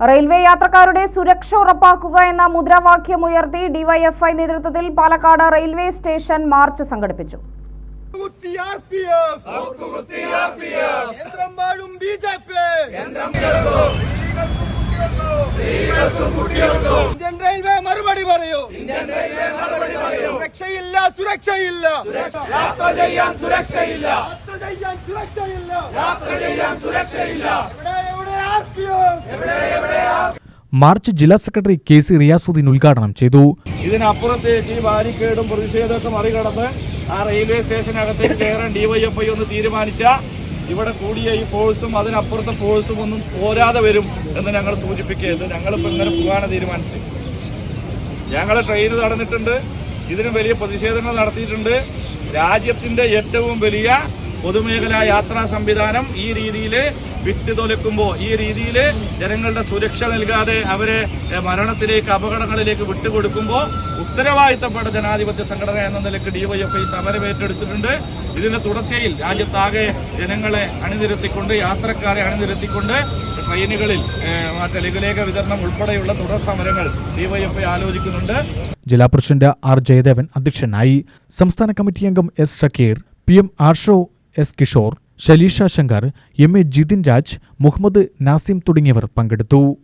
Railway യാത്രക്കാരുടെ സുരക്ഷ ഉറപ്പാക്കുക എന്ന മുദ്രാവാക്യം ഉയർത്തി ഡിവൈഎഫ്ഐ നേതൃത്വത്തിൽ പാലക്കാട് റെയിൽവേ സ്റ്റേഷൻ മാർച്ച് സംഘടിപ്പിച്ചു. കേന്ദ്രം വാഴും B J P Indian railway മറുപടി പറയൂ. സുരക്ഷയില്ല സുരക്ഷയില്ല. യാത്ര ചെയ്യാൻ സുരക്ഷയില്ല. യാത്ര ചെയ്യാൻ സുരക്ഷയില്ല. യാത്ര ചെയ്യാൻ സുരക്ഷയില്ല എവിടെ എവിടെ ആർ പി ഒ മാർച്ച് ജില്ലാ സെക്രട്ടറി കെ സി റിയാസുദ്ദീൻ ഉദ്ഘാടനം ചെയ്തു. ഇതിനപ്പുറത്തേക്ക് ഈ ബാരിക്കേഡും പ്രതിഷേധമൊക്കെ മറികടന്ന് ആ റെയിൽവേ സ്റ്റേഷനകത്തേക്ക് കയറാൻ ഡിവൈഎഫ്ഐ ഒന്ന് തീരുമാനിച്ച ഇവിടെ കൂടിയ ഈ ഫോഴ്സും അതിനപ്പുറത്തെ ഫോഴ്സും ഒന്നും പോരാതെ വരും എന്ന് ഞങ്ങൾ സൂചിപ്പിക്കരുത് ഞങ്ങളിപ്പോൾ ഇങ്ങനെ പോകാനാണ് തീരുമാനിച്ചത്. ഞങ്ങൾ ട്രെയിൻ നടന്നിട്ടുണ്ട് ഇതിന് വലിയ പ്രതിഷേധങ്ങൾ നടത്തിയിട്ടുണ്ട്. രാജ്യത്തിന്റെ ഏറ്റവും വലിയ പൊതുമേഖലാ യാത്രാ സംവിധാനം ഈ രീതിയിൽ വിട്ടുതൊലക്കുമ്പോൾ ഈ രീതിയിൽ ജനങ്ങളുടെ സുരക്ഷ നൽകാതെ അവരെ മരണത്തിലേക്ക് അപകടങ്ങളിലേക്ക് വിട്ടുകൊടുക്കുമ്പോൾ ഉത്തരവാദിത്തപ്പെട്ട ജനാധിപത്യ സംഘടന എന്ന നിലയ്ക്ക് ഡിവൈഎഫ്ഐ സമരം ഏറ്റെടുത്തിട്ടുണ്ട്. ഇതിന്റെ തുടർച്ചയിൽ രാജ്യത്താകെ ജനങ്ങളെ അണിനിരത്തിക്കൊണ്ട് യാത്രക്കാരെ അണിനിരത്തിക്കൊണ്ട് ട്രെയിനുകളിൽ മറ്റേ ലഘുലേഖ വിതരണം ഉൾപ്പെടെയുള്ള തുടർ സമരങ്ങൾ ഡിവൈഎഫ്ഐ ആലോചിക്കുന്നുണ്ട്. ജില്ലാ പ്രസിഡന്റ് ആർ ജയദേവൻ അധ്യക്ഷനായി. സംസ്ഥാന കമ്മിറ്റി അംഗം S Shakeer P M Arsho S Kishore Shaleesha Shankar M A Jithin Raj Muhammad Nasim തുടങ്ങിയവർ പങ്കെടുത്തു.